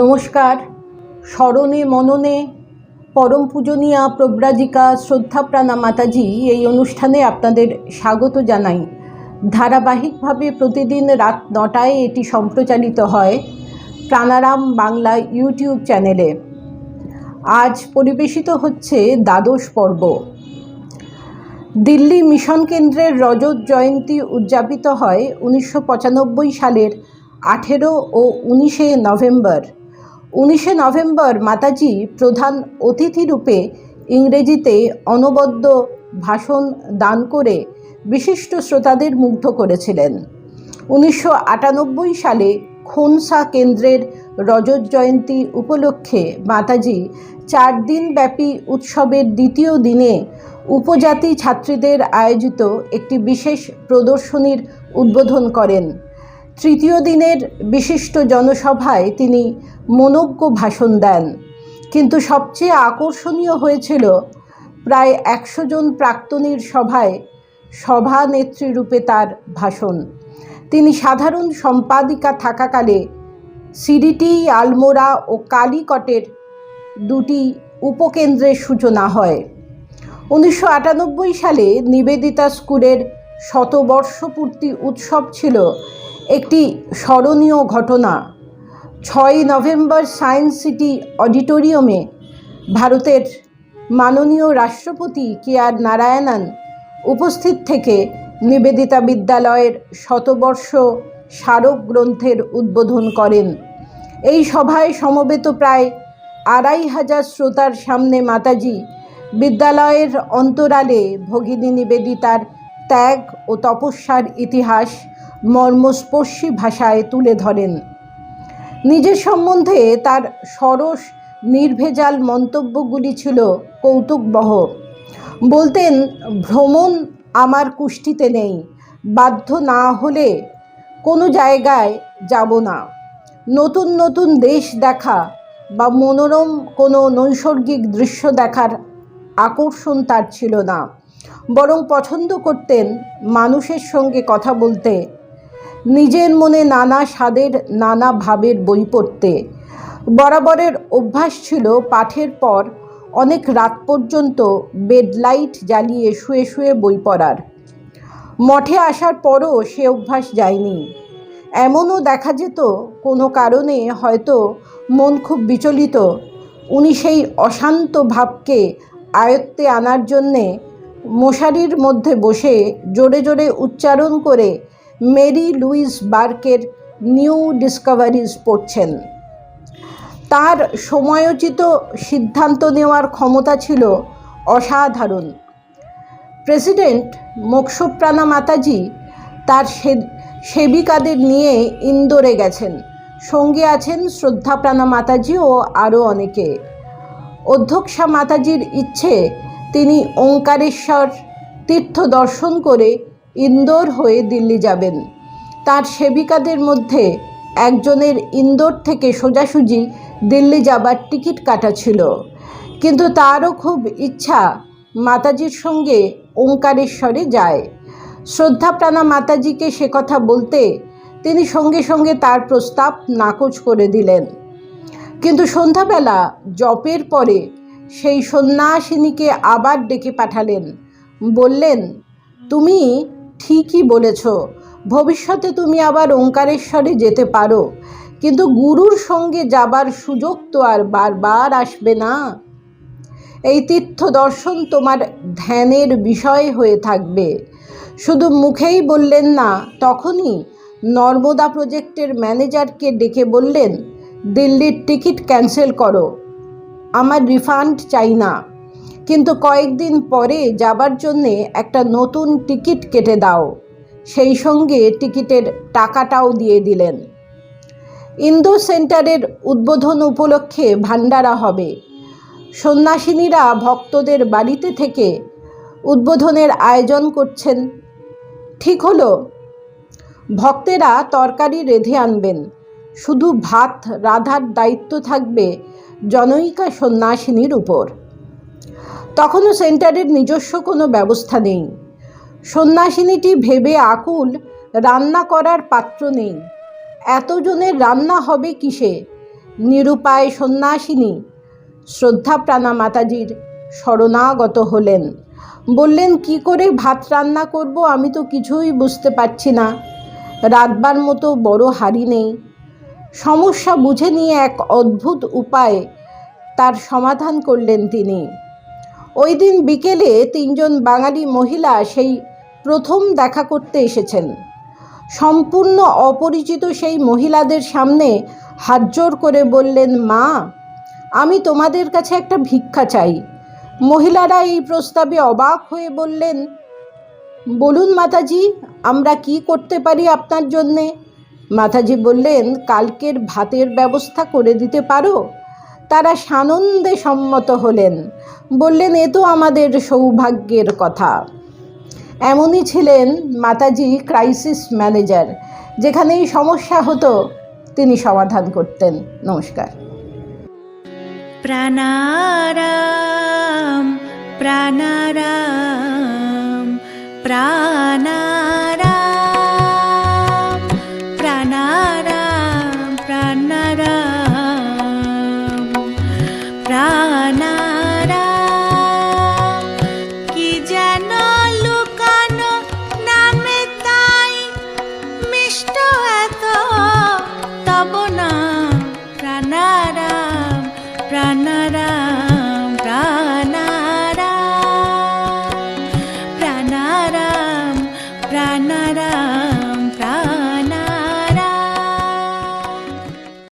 নমস্কার। স্মরণে মননে পরম পূজনীয়া প্রব্রাজিকা শ্রদ্ধাপ্রাণা মাতাজি এই অনুষ্ঠানে আপনাদের স্বাগত জানাই। ধারাবাহিকভাবে প্রতিদিন রাত নটায় এটি সম্প্রচারিত হয় প্রাণারাম বাংলা ইউটিউব চ্যানেলে। আজ পরিবেশিত হচ্ছে দ্বাদশ পর্ব। দিল্লি মিশন কেন্দ্রের রজত জয়ন্তী উদযাপিত হয় উনিশশো পঁচানব্বই সালের আঠেরো ও উনিশে নভেম্বর। উনিশে নভেম্বর মাতাজি প্রধান অতিথি রূপে ইংরেজিতে অনবদ্য ভাষণ দান করে বিশিষ্ট শ্রোতাদের মুগ্ধ করেছিলেন। উনিশশো আটানব্বই সালে খোনসা কেন্দ্রের রজত জয়ন্তী উপলক্ষে মাতাজি চার দিনব্যাপী উৎসবের দ্বিতীয় দিনে উপজাতি ছাত্রীদের আয়োজিত একটি বিশেষ প্রদর্শনীর উদ্বোধন করেন। তৃতীয় দিনের বিশিষ্ট জনসভায় তিনি মনোজ্ঞ ভাষণ দেন। কিন্তু সবচেয়ে আকর্ষণীয় হয়েছিল প্রায় একশো জন প্রাক্তনীর সভায় সভানেত্রী রূপে তার ভাষণ। তিনি সাধারণ সম্পাদিকা থাকাকালে সিরিটি আলমোড়া ও কালিকটের দুটি উপকেন্দ্রের সূচনা হয়। উনিশশো আটানব্বই সালে নিবেদিতা স্কুলের শতবর্ষপূর্তি উৎসব ছিল একটি স্মরণীয় ঘটনা। ছয় নভেম্বর সায়েন্স সিটি অডিটোরিয়ামে ভারতের মাননীয় রাষ্ট্রপতি কে আর নারায়ণন উপস্থিত থেকে নিবেদিতা বিদ্যালয়ের শতবর্ষ স্মারক গ্রন্থের উদ্বোধন করেন। এই সভায় সমবেত প্রায় আড়াই হাজার শ্রোতার সামনে মাতাজি বিদ্যালয়ের অন্তরালে ভগিনী নিবেদিতার ত্যাগ ও তপস্যার ইতিহাস মর্মস্পর্শী ভাষায় তুলে ধরেন। নিজের সম্বন্ধে তার সরস, নির্ভেজাল মন্তব্যগুলি ছিল কৌতুকবহ। বলতেন, ভ্রমণ আমার কুষ্টিতে নেই, বাধ্য না হলে কোনো জায়গায় যাব না। নতুন নতুন দেশ দেখা বা মনোরম কোনো নৈসর্গিক দৃশ্য দেখার আকর্ষণ তার ছিল না। বরং পছন্দ করতেন মানুষের সঙ্গে কথা বলতে নিজের মনে নানা স্বাদের, নানা ভাবের বই পড়তে। বরাবরের অভ্যাস ছিল পাঠের পর অনেক রাত পর্যন্ত বেডলাইট জ্বালিয়ে শুয়ে শুয়ে বই পড়ার। মঠে আসার পরও সে অভ্যাস যায়নি। এমনও দেখা যেত, কোনো কারণে হয়তো মন খুব বিচলিত। উনি সেই অশান্ত ভাবকে আয়ত্তে আনার জন্যে মশারির মধ্যে বসে জোরে জোরে উচ্চারণ করে মেরি লুইস বার্কের নিউ ডিসকভারিজ পড়ছেন। তার সময়োচিত সিদ্ধান্ত নেওয়ার ক্ষমতা ছিল অসাধারণ। প্রেসিডেন্ট মোক্ষপ্রাণা মাতাজি তার সেবিকাদের নিয়ে ইন্দোরে গেছেন। সঙ্গে আছেন শ্রদ্ধাপ্রাণা মাতাজি ও আরও অনেকে। অধ্যক্ষা মাতাজির ইচ্ছে তিনি ওঙ্কারেশ্বর তীর্থ দর্শন করে ইন্দোর হয়ে দিল্লি যাবেন। তার সেবিকাদের মধ্যে একজনের ইন্দোর থেকে সোজাসুজি দিল্লি যাবার টিকিট কাটা ছিল। কিন্তু তারও খুব ইচ্ছা মাতাজির সঙ্গে ওঙ্কারেশ্বরে যায়। শ্রদ্ধাপ্রাণা মাতাজিকে সে কথা বলতে তিনি সঙ্গে সঙ্গে তার প্রস্তাব নাকচ করে দিলেন। কিন্তু সন্ধ্যাবেলা জপের পরে সেই সন্ন্যাসিনীকে আবার ডেকে পাঠালেন। বললেন, তুমি ঠিকই বলেছ। ভবিষ্যতে তুমি আবার ওঙ্কারেশ্বরে যেতে পারো। কিন্তু গুরুর সঙ্গে যাবার সুযোগ তো আর বারবার আসবে না। এই তীর্থ দর্শন তোমার ধ্যানের বিষয় হয়ে থাকবে। শুধু মুখেই বললেন না, তখনই নর্মদা প্রজেক্টের ম্যানেজারকে ডেকে বললেন, দিল্লির টিকিট ক্যান্সেল করো। আমার রিফান্ড চাই না। কিন্তু কয়েকদিন পরে যাবার জন্যে একটা নতুন টিকিট কেটে দাও। সেই সঙ্গে টিকিটের টাকাটাও দিয়ে দিলেন। ইন্দোর সেন্টারের উদ্বোধন উপলক্ষে ভান্ডারা হবে। সন্ন্যাসিনীরা ভক্তদের বাড়িতে থেকে উদ্বোধনের আয়োজন করছেন। ঠিক হলো। ভক্তেরা তরকারি রেঁধে আনবেন। শুধু ভাত, রাধার দায়িত্ব থাকবে জনৈকা সন্ন্যাসিনীর উপর। তখনও সেন্টারের নিজস্ব কোনো ব্যবস্থা নেই। সন্ন্যাসিনীটি ভেবে আকুল রান্না করার পাত্র নেই। এতজনের রান্না হবে কিসে? নিরুপায় সন্ন্যাসিনী শ্রদ্ধাপ্রাণা মাতাজির শরণাগত হলেন। বললেন, কি করে ভাত রান্না করব আমি তো কিছুই বুঝতে পারছি না। রাতবার মতো বড় হাড়ি নেই। সমস্যা বুঝে নিয়ে এক অদ্ভুত উপায়ে তার সমাধান করলেন তিনি। ওই দিন বিকেলে তিনজন বাঙালি মহিলা সেই প্রথম দেখা করতে এসেছেন। সম্পূর্ণ অপরিচিত সেই মহিলাদের সামনে হাত জোর করে বললেন, মা, আমি তোমাদের কাছে একটা ভিক্ষা চাই। মহিলারা এই প্রস্তাবে অবাক হয়ে বললেন, বলুন মাতাজি, আমরা কি করতে পারি আপনার জন্যে? মাতাজি বললেন, কালকের ভাতের ব্যবস্থা করে দিতে পারো? তারা সানন্দে সম্মত হলেন। বললেন, এ তো আমাদের সৌভাগ্যের কথা। এমনই ছিলেন মাতাজি ক্রাইসিস ম্যানেজার। যেখানেই সমস্যা হতো, তিনি সমাধান করতেন। নমস্কার। প্রাণারাম প্রাণারাম, প্রাণা প্রাণ